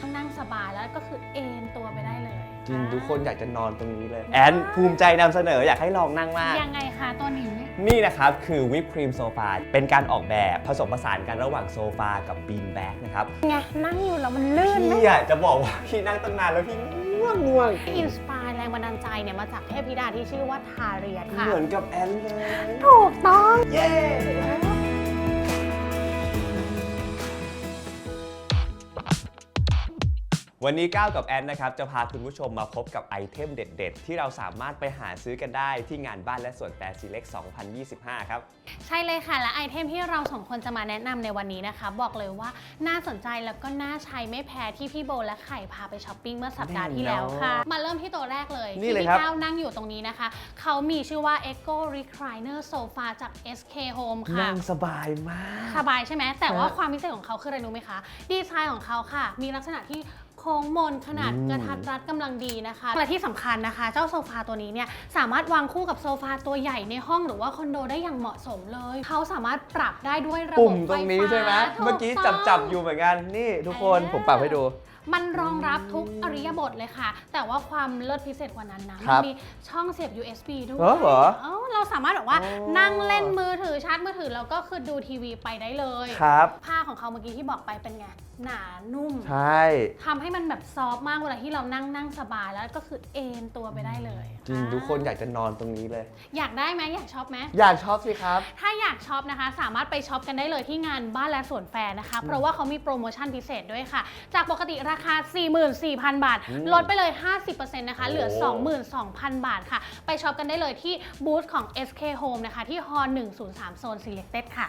ทั้งนั่งสบายแล้วก็คือเอนตัวไปได้เลยจริงทุกคนอยากจะนอนตรงนี้เลย แอนภูมิใจนำเสนออยากให้ลองนั่งมาก ยังไงคะตัวนี้ นี่นะครับ คือวิปครีมโซฟาเป็นการออกแบบผสมผสานกันระหว่างโซฟากับบีนแบ็กนะครับ ไงนั่งอยู่แล้วมันลื่นไหมพี่อยากจะบอกว่าพี่นั่งตั้งนานแล้วพี่ง่วงง่วงอินสปายแรงบันดาลใจเนี่ยมาจากเทพธิดาที่ชื่อว่าทาเรียนค่ะ เหมือนกับแอนเลย ถูกต้อง เย้ วันนี้ก้าวกับแอนนะครับจะพาคุณผู้ชมมาพบกับไอเทมเด็ด ๆ ที่เราสามารถไปหาซื้อกันได้ที่งานบ้านและสวนแฟร์ซีเล็ก 2025 ครับ ใช่เลยค่ะ และไอเทมที่เราสองคนจะมาแนะนำในวันนี้นะคะ บอกเลยว่าน่าสนใจแล้วก็น่าใช้ไม่แพ้ที่พี่โบและไข่พาไปช้อปปิ้งเมื่อสัปดาห์ที่แล้วค่ะ มาเริ่มที่ตัวแรกเลยนี่เลยที่ครับพี่ก้าวนั่งอยู่ตรงนี้นะคะ เขามีชื่อว่า Echo Recliner Sofa จาก SK Home ค่ะ นั่งสบายมาก สบายใช่ไหมแต่ว่าฮะความพิเศษของเขาคืออะไรรู้ไหมคะ ดีไซน์ของเขาค่ะ มีลักษณะที่โค้งมนขนาดอืมกระทัดรัดกำลังดีนะคะและที่สำคัญนะคะ เจ้าโซฟาตัวนี้เนี่ยสามารถวางคู่กับโซฟาตัวใหญ่ในห้องหรือว่าคอนโดได้อย่างเหมาะสมเลย เขาสามารถปรับได้ด้วยระบบปุ่มตรงนี้ใช่ไหมฟฟ้าเมื่อกี้ถูจับต้ง จับๆอยู่เหมือนกันนี่ทุกคนอ่าผมปรับให้ดู มันรองรับทุกอริยบทเลยค่ะ แต่ว่าความเลิศพิเศษกว่านั้นนะครัมับมีช่องเสียบ USB ด้วยเหรอเหรอเออเราสามารถแบบว่าอ๋อนั่งเล่นมือถือชาร์จมือถือแล้วก็คือดูทีวีไปได้เลย ครับ ผ้าของเขาเมื่อกี้ที่บอกไปเป็นไง หนานุ่มใช่ ทำให้มันแบบซอฟต์มากเวลาที่เรานั่งนั่งสบายแล้วก็คือเอนตัวไปได้เลยจริงอ่าทุกคนอยากจะนอนตรงนี้เลย อยากได้ไหมอยากช็อปไหม อยากชอบสิครับ ถ้าอยากช็อปนะคะ สามารถไปช็อปกันได้เลยที่งานบ้านและสวนแฟร์นะคะ เพราะว่าเขามีโปรโมชั่นพิเศษด้วยค่ะ จากปกติราคา 44,000 บาทอืมลดไปเลย 50%นะคะ เหลือโอ้22,000 บาทค่ะ ไปช็อปกันได้เลยที่บูธของ SK Home นะคะ ที่ฮอ103 โซน Selected ค่ะ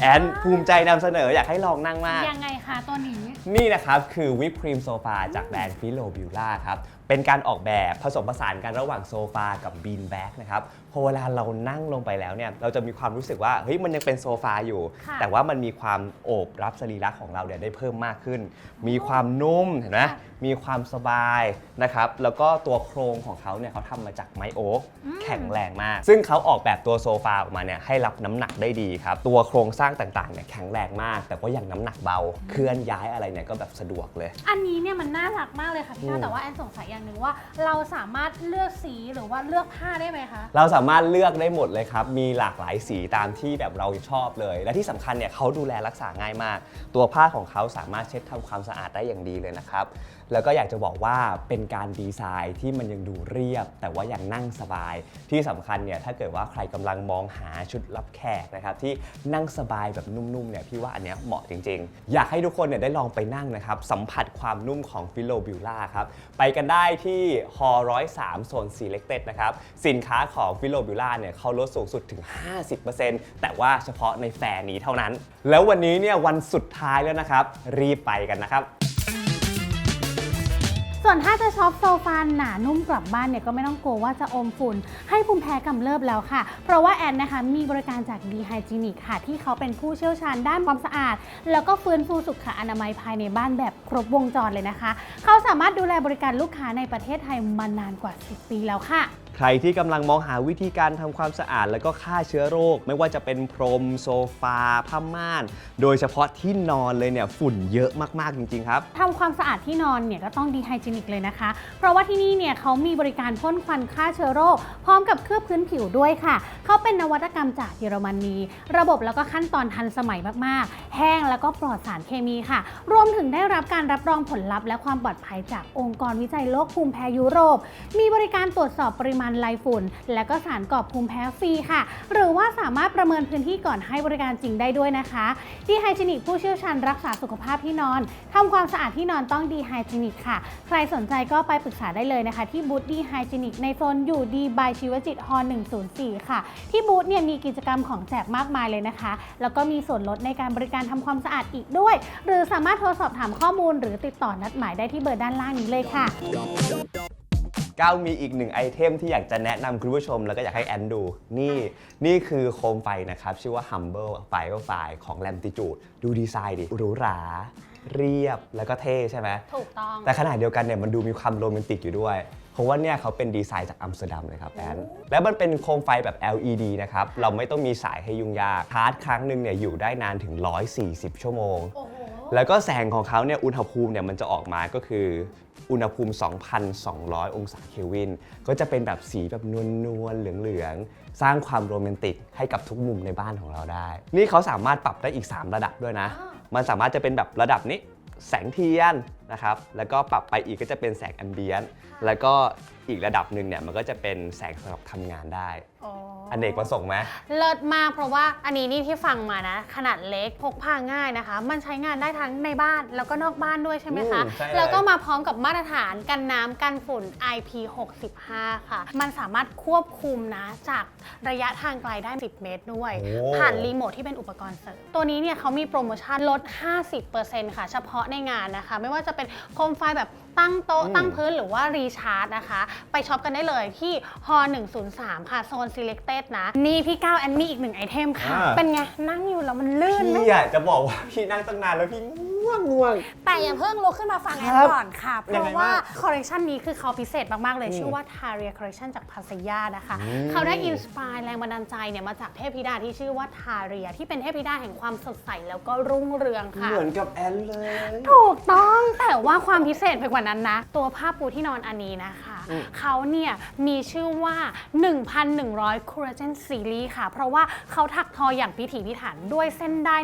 แอนภูมิใจนำเสนออยากให้ลองนั่งมาก ยังไงคะตัวนี้ นี่นะครับ คือวิปครีมโซฟาจากแบรนด์ฟิโลบิวล่าครับ เป็นการออกแบบผสมผสานกันระหว่างโซฟากับบีนแบ็กนะครับ พอเวลาเรานั่งลงไปแล้วเนี่ยเราจะมีความรู้สึกว่าเฮ้ยมันยังเป็นโซฟาอยู่ ค่ะแต่ว่ามันมีความโอบรับสรีระของเราเนี่ยได้เพิ่มมากขึ้น มีความนุ่มเห็นไหมค่ะมีความสบายนะครับแล้วก็ตัวโครงของเขาเนี่ยเขาทำมาจากไม้โอ๊กอืม แข็งแรงมาก ซึ่งเขาออกแบบตัวโซฟาออกมาเนี่ยให้รับน้ำหนักได้ดีครับตัวโครงสร้างต่างๆเนี่ยแข็งแรงมาก แต่ก็ยังน้ำหนักเบา เคลื่อนย้ายอะไรเนี่ยก็แบบสะดวกเลย อันนี้เนี่ยมันน่ารักมากเลยค่ะพี่อืก้ามวแต่ว่าแอนสงสัยอย่างหนึ่งว่า เราสามารถเลือกสีหรือว่าเลือกผ้าได้ไหมคะ เราสาามารถเลือกได้หมดเลยครับ มีหลากหลายสีตามที่แบบเราชอบเลย และที่สำคัญเนี่ยเขาดูแลรักษาง่ายมาก ตัวผ้าของเขาสามารถเช็ดทำความสะอาดได้อย่างดีเลยนะครับ แล้วก็อยากจะบอกว่าเป็นการดีไซน์ที่มันยังดูเรียบ แต่ว่ายังนั่งสบาย ที่สำคัญเนี่ยถ้าเกิดว่าใครกำลังมองหาชุดรับแขกนะครับที่นั่งสบายแบบนุ่มๆเนี่ยพี่ว่าอันเนี้ยเหมาะจริง ๆ อยากให้ทุกคนเนี่ยได้ลองไปนั่งนะครับสัมผัสความนุ่มของฟิโลบิวล่าครับไปกันได้ที่ฮอ103โซน Selected นะครับสินค้าของฟิโลบิวล่าเนี่ยเขาลดสูงสุดถึง 50%แต่ว่าเฉพาะในแฟร์นี้เท่านั้น แล้ววันนี้เนี่ยวันสุดท้ายแล้วนะครับ รีบไปกันนะครับ ส่วนถ้าจะช็อปโซฟาหนานุ่มกลับบ้านเนี่ยก็ไม่ต้องกลัวว่าจะอมฝุ่น ให้ภูมิแพ้กำเริบแล้วค่ะ เพราะว่าแอนนะคะมีบริการจากดีไฮจีนิกค่ะ ที่เขาเป็นผู้เชี่ยวชาญด้านความสะอาด แล้วก็ฟื้นฟูสุขอนามัยภายในบ้านแบบครบวงจรเลยนะคะ เขาสามารถดูแลบริการลูกค้าในประเทศไทยมานานกว่า 10 ปีแล้วค่ะ ใครที่กำลังมองหาวิธีการทำความสะอาด แล้วก็ฆ่าเชื้อโรค ไม่ว่าจะเป็นพรม โซฟาผ้าม่าน โดยเฉพาะที่นอนเลยเนี่ยฝุ่นเยอะมากๆจริงๆครับ ทำความสะอาดที่นอนเนี่ยก็ต้องดีไฮจีนิกเลยนะคะ เพราะว่าที่นี่เนี่ยเขามีบริการพ่นควันฆ่าเชื้อโรค พร้อมกับเคลือบพื้นผิวด้วยค่ะ เขาเป็นนวัตกรรมจากเยอรมนี ระบบแล้วก็ขั้นตอนทันสมัยมากๆ แห้งแล้วก็ปลอดสารเคมีค่ะ รวมถึงได้รับการรับรองผลลัพธ์และความปลอดภัยจากองค์กรวิจัยโรคภูมิแพ้ยุโรป มีบริการตรวจสอบปริมาณไลฝุ่น และก็สารก่อภูมิแพ้ฟรีค่ะ หรือว่าสามารถประเมินพื้นที่ก่อนให้บริการจริงได้ด้วยนะคะดีไฮจีนิกผู้เชี่ยวชาญรักษาสุขภาพที่นอนทำความสะอาดที่นอนต้องดีไฮจีนิกค่ะ ใครสนใจก็ไปปรึกษาได้เลยนะคะ ที่บูธดีไฮจีนิกในโซนอยู่ดีบายชีวจิตฮอ104 ค่ะ ที่บูธเนี่ยมีกิจกรรมของแจกมากมายเลยนะคะ แล้วก็มีส่วนลดในการบริการทำความสะอาดอีกด้วย หรือสามารถโทรสอบถามข้อมูล หรือติดต่อนัดหมายได้ที่เบอร์ด้านล่างนี้เลยค่ะ ก้าวมีอีกหนึ่งไอเทมที่อยากจะแนะนำคุณผู้ชม แล้วก็อยากให้แอนดู นี่นี่คือโคมไฟนะครับ ชื่อว่า Humble Fire f i ของ Lamtitude ดูดีไซน์ดิหรูหราเรียบแล้วก็เท่ใช่ไหม ถูกต้อง แต่ขณะเดียวกันเนี่ยมันดูมีความโรแมนติกอยู่ด้วย เพราะว่าเนี่ยเขาเป็นดีไซน์จากอัมสเตอร์ดัมเลยครับแอนแล้วมันเป็นโคมไฟแบบ LED นะครับ เราไม่ต้องมีสายให้ยุ่งยากชาร์จครั้งหนึ่งเนี่ยอยู่ได้นานถึง 140 ชั่วโมง โอ้โห แล้วก็แสงของเขาเนี่ยอุณหภูมิเนี่ยมันจะออกมาก็คืออุณหภูมิ 2,200 องศาเคลวิน ก็จะเป็นแบบสีแบบนวลๆเหลืองๆ สร้างความโรแมนติกให้กับทุกมุมในบ้านของเราได้ นี่เขาสามารถปรับได้อีก 3 ระดับด้วยนะอ่ามันสามารถจะเป็นแบบระดับนี้แสงเทียนนะครับ แล้วก็ปรับไปอีกก็จะเป็นแสงแอมเบียนต์แล้วก็อีกระดับหนึ่งเนี่ยมันก็จะเป็นแสงสำหรับทำงานได้ อ๋ออเนกประสงค์ไหมเลิศมากเพราะว่าอันนี้นี่ที่ฟังมานะ ขนาดเล็กพกพาง่ายนะคะ มันใช้งานได้ทั้งในบ้านแล้วก็นอกบ้านด้วยใช่ไหมคะ อืมใช่เลย แล้วก็มาพร้อมกับมาตรฐานกันน้ำกันฝุ่น IP65 ค่ะ มันสามารถควบคุมนะจากระยะทางไกลได้ 10 เมตรด้วย โอ้ ผ่านรีโมทที่เป็นอุปกรณ์เสริม ตัวนี้เนี่ยเขามีโปรโมชั่นลด 50%ค่ะ เฉพาะในงานนะคะ ไม่ว่าจะเป็นโคมไฟแบบตั้งโต๊ะ ตั้งพื้นหรือว่ารีชาร์จนะคะ ไปช็อปกันได้เลยที่ฮอ103 ค่ะ โซน selected นะ นี่พี่ก้าวแอนมีอีกหนึ่งไอเทมค่ะ อ่า เป็นไง นั่งอยู่แล้วมันลื่นไหม พี่อยากจะบอกว่าพี่นั่งตั้งนานแล้วพี่ง่วงง่วง แต่อย่าเพิ่งลุกขึ้นมาฟังแอนครับก่อนค่ะ เพยังไงราะว่าบ้างคอลเลกชันนี้คือเขาพิเศษมาก ๆ เลย อืมชื่อว่า Taria Collection จากพาสยานะคะ อืมเขาได้อินสปายแรงบันดาลใจเนี่ยมาจากเทพธิดาที่ชื่อว่าทาเรีย ที่เป็นเทพธิดาแห่งความสดใสแล้วก็รุ่งเรืองค่ะ เหมือนกับแอนเลย ถูกต้องแต่ว่าความพิเศษไปกว่านั้นนะ ตัวผ้าปูที่นอนอันนี้นะคะ เขาเนี่ยมีชื่อว่า 1,100 collagen series ค่ะ เพราะว่าเขาถักทออย่างพิถีพิถันด้วยเส้นได้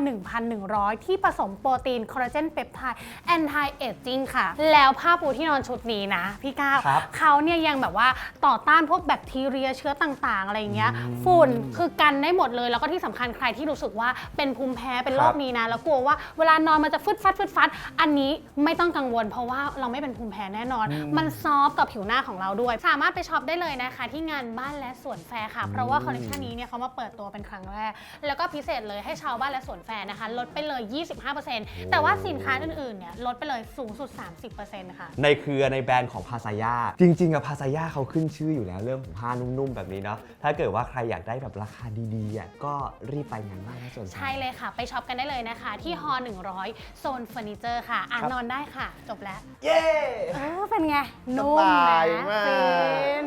1,100 ที่ผสมโปรตีนคอลลาเจนเปปไทด์ anti aging ค่ะ แล้วผ้าปูที่นอนชุดนี้นะ พี่ก้าวครับเขาเนี่ยยังแบบว่าต่อต้านพวกแบคทีเรียเชื้อต่าง ๆ อะไรอย่างเงี้ยฝุ่นคือกันได้หมดเลย แล้วก็ที่สำคัญใครที่รู้สึกว่าเป็นภูมิแพ้เป็นโรครัคบนี้นะ แล้วกลัวว่าเวลานอนมันจะฟึดฟัดฟึดฟัด อันนี้ไม่ต้องกังวล เพราะว่าเราไม่เป็นภูมิแพ้แน่นอน มันซอฟต์กับผิวหน้าของเราด้วย สามารถไปช็อปได้เลยนะคะ ที่งานบ้านและสวนแฟร์ค่ะ เพราะว่าคอลเลคชันนี้เนี่ยเขามาเปิดตัวเป็นครั้งแรก แล้วก็พิเศษเลยให้ชาวบ้านและสวนแฟร์นะคะ ลดไปเลย 25%แต่ว่าสินค้าอื่นๆเนี่ยลดไปเลยสูงสุด 30%ค่ะในเครือในแบรนด์ของพาซายาจริงๆอะพาซายาเขาขึ้นชื่ออยู่แล้วเรื่องของผ้านุ่มๆแบบนี้เนาะถ้าเกิดว่าใครอยากได้แบบราคาดีๆอะก็รีบไปงานบ้านและสวนแฟร์ใช่เลยค่ะ ไปช็อปกันได้เลยนะคะ ที่ฮอ100 โซนเฟอร์นิเจอร์ค่ะอ่านครับนอนได้ค่ะ จบแล้ว เย้ เออเป็นไง นุ่มสบาย นะมากฟิน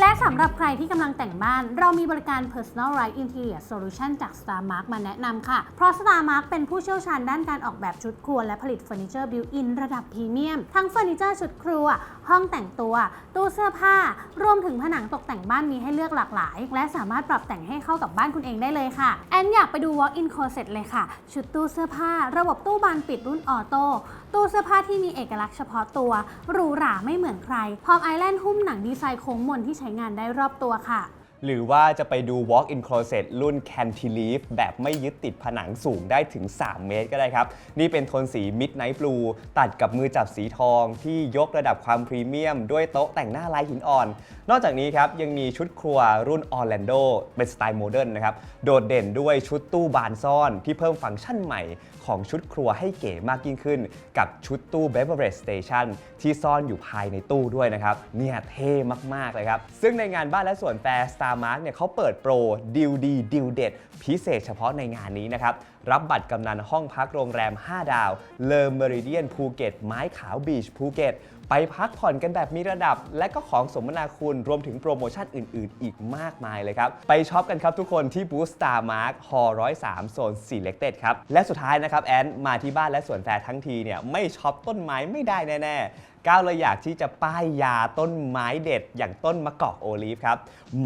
และสำหรับใครที่กำลังแต่งบ้าน เรามีบริการ Personal Right Interior Solution จาก Star Mark มาแนะนำค่ะ เพราะ Star Mark เป็นผู้เชี่ยวชาญด้านการออกแบบชุดครัว และผลิตเฟอร์นิเจอร์บิวอินระดับพรีเมียม ทั้งเฟอร์นิเจอร์ชุดครัว ห้องแต่งตัว ตู้เสื้อผ้า รวมถึงผนังตกแต่งบ้านมีให้เลือกหลากหลาย และสามารถปรับแต่งให้เข้ากับบ้านคุณเองได้เลยค่ะ แอนอยากไปดู Walk-in Closet เลยค่ะ ชุดตู้เสื้อผ้า ระบบตู้บานปิดรุ่นออโต้ตู้เสื้อผ้าที่มีเอกลักษณ์เฉพาะตัวหรูหราไม่เหมือนใคร พร้อมไอแลนด์หุ้มหนังดีไซน์โค้งมนที่ใช้งานได้รอบตัวค่ะ หรือว่าจะไปดู Walk-in Closet รุ่น Cantilever แบบไม่ยึดติดผนังสูงได้ถึง 3 เมตรก็ได้ครับ นี่เป็นโทนสี Midnight Blue ตัดกับมือจับสีทองที่ยกระดับความพรีเมียม ด้วยโต๊ะแต่งหน้าลายหินอ่อน นอกจากนี้ครับ ยังมีชุดครัวรุ่น Orlando เป็นสไตล์โมเดิร์นนะครับ โดดเด่นด้วยชุดตู้บานซ่อนที่เพิ่มฟังก์ชันใหม่ของชุดครัวให้เก๋มากยิ่งขึ้น กับชุดตู้ Beverage Station ที่ซ่อนอยู่ภายในตู้ด้วยนะครับเนี่ยเท่มากๆเลยครับซึ่งในงานบ้านและสวนแฟร์ Star Mark เนี่ยเขาเปิดโปรดิวดีดิวเด็ดพิเศษเฉพาะในงานนี้นะครับ รับบัตรกำนันห้องพักโรงแรม 5 ดาว เลอเมริเดียนภูเก็ตไม้ขาวบีชภูเก็ตไปพักผ่อนกันแบบมีระดับ และก็ของสมนาคุณรวมถึงโปรโมชั่นอื่น ๆ อีกมากมายเลยครับ ไปช็อปกันครับทุกคนที่บูสตาร์มาร์คฮอ103โซน Selected ครับ และสุดท้ายนะครับ แอน มาที่บ้านและสวนแฟร์ทั้งทีเนี่ยไม่ช็อปต้นไม้ไม่ได้แน่ ๆ ก้าวเลยอยากที่จะป้ายยาต้นไม้เด็ด อย่างต้นมะกอกโอลีฟครับ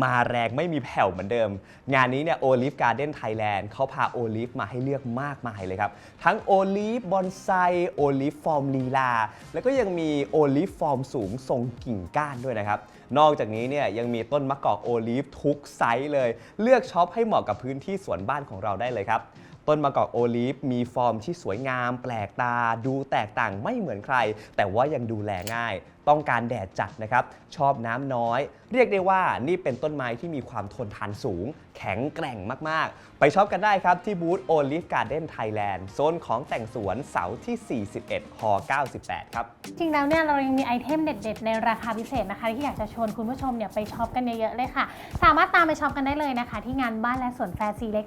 มาแรงไม่มีแผ่วเหมือนเดิม งานนี้เนี่ยโอลิฟการ์เด้นไทยแลนด์เขาพาโอลิฟมาให้เลือกมากมายเลยครับ ทั้งโอลิฟบอนไซโอลิฟฟอร์มลีลา แล้วก็ยังมีโอลิฟฟอร์มสูงทรงกิ่งก้านด้วยนะครับ นอกจากนี้เนี่ยยังมีต้นมะกอกโอลิฟทุกไซส์เลย เลือกช็อปให้เหมาะกับพื้นที่สวนบ้านของเราได้เลยครับ ต้นมะกอกโอลิฟมีฟอร์มที่สวยงาม แปลกตาดูแตกต่างไม่เหมือนใคร แต่ว่ายังดูแลง่าย ต้องการแดดจัดนะครับชอบน้ำน้อย เรียกได้ว่านี่เป็นต้นไม้ที่มีความทนทานสูง แข็งแกร่งมากๆ ไปช็อปกันได้ครับที่บูธ Olive Garden Thailand โซนของแต่งสวนเสาที่ 41ห98 ครับ จริงแล้วเนี่ยเรายังมีไอเทมเด็ด ๆ ในราคาพิเศษนะคะ ที่อยากจะชวนคุณผู้ชมเนี่ยไปช็อปกันเยอะๆเลยค่ะ สามารถตามไปช็อปกันได้เลยนะคะ ที่งานบ้านและสวนแฟร์ซีเล็ก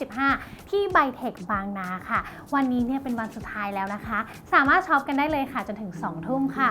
2025 ที่ไบเทคบางนาค่ะ วันนี้เนี่ยเป็นวันสุดท้ายแล้วนะคะ สามารถช็อปกันได้เลยค่ะจนถึง 2 ทุ่มค่ะ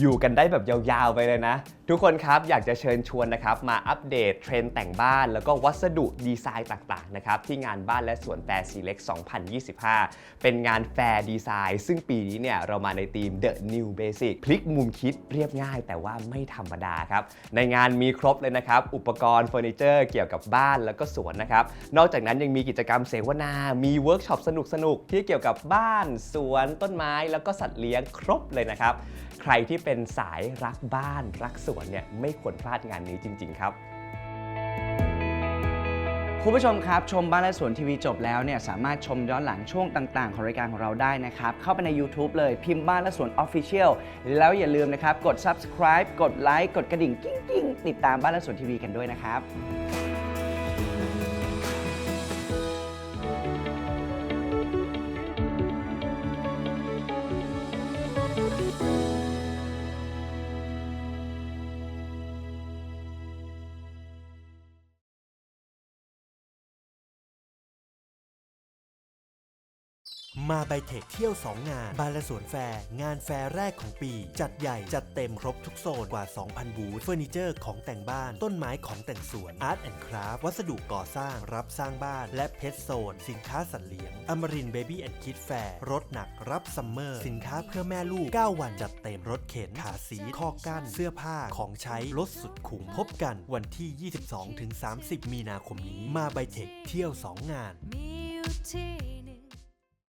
อยู่กันได้แบบยาวๆไปเลยนะ ทุกคนครับอยากจะเชิญชวนนะครับมาอัปเดตเทรนด์แต่งบ้าน แล้วก็วัสดุดีไซน์ต่างๆนะครับที่งานบ้านและสวนแฟร์ซีเล็ก 2025 เป็นงานแฟร์ดีไซน์ ซึ่งปีนี้เนี่ยเรามาในธีม The New Basic พลิกมุมคิดเรียบง่าย แต่ว่าไม่ธรรมดาครับ ในงานมีครบเลยนะครับ อุปกรณ์เฟอร์นิเจอร์เกี่ยวกับบ้านแล้วก็สวนนะครับ นอกจากนั้นยังมีกิจกรรมเสวนา มีเวิร์กช็อปสนุกๆที่เกี่ยวกับบ้าน สวนต้นไม้ แล้วก็สัตว์เลี้ยงครบเลยนะครับ รที่เป็นสายรักบ้านรักสวนเนี่ยไม่ควรพลาดงานนี้จริง ๆ ครับคุณผู้ชมครับ ชมบ้านและสวนทีวีจบแล้วเนี่ยสามารถชมย้อนหลังช่วงต่าง ๆ ของรายการของเราได้นะครับ เข้าไปใน YouTube เลยพิมพ์บ้านและสวน Official แล้วอย่าลืมนะครับ กด subscribe กดไลค์กดกระดิ่ง กิ้งๆ ติดตามบ้านและสวนทีวีกันด้วยนะครับ มาไบเทคเที่ยว 2 งาน บาลสวนแฟร์งานแฟร์แรกของปี จัดใหญ่จัดเต็มครบทุกโซนกว่า 2,000 บูธเฟอร์นิเจอร์ของแต่งบ้านต้นไม้ของแต่งสวนอาร์ตแอนด์คราฟวัสดุก่อสร้างรับสร้างบ้าน และเพชรโซน สินค้าสัตว์เลี้ยงอมรินเบบี้แอนด์คิดแฟร์รถหนักรับซัมเมอร์ สินค้าเพื่อแม่ลูก 9 วันจัดเต็มรถเข็นขาสีข้อกั้นเสื้อผ้าของใช้ลดสุดคุ้มพบกันวันที่ 22-30 มีนาคมนี้มาไบเทคเที่ยว 2 งานมีที่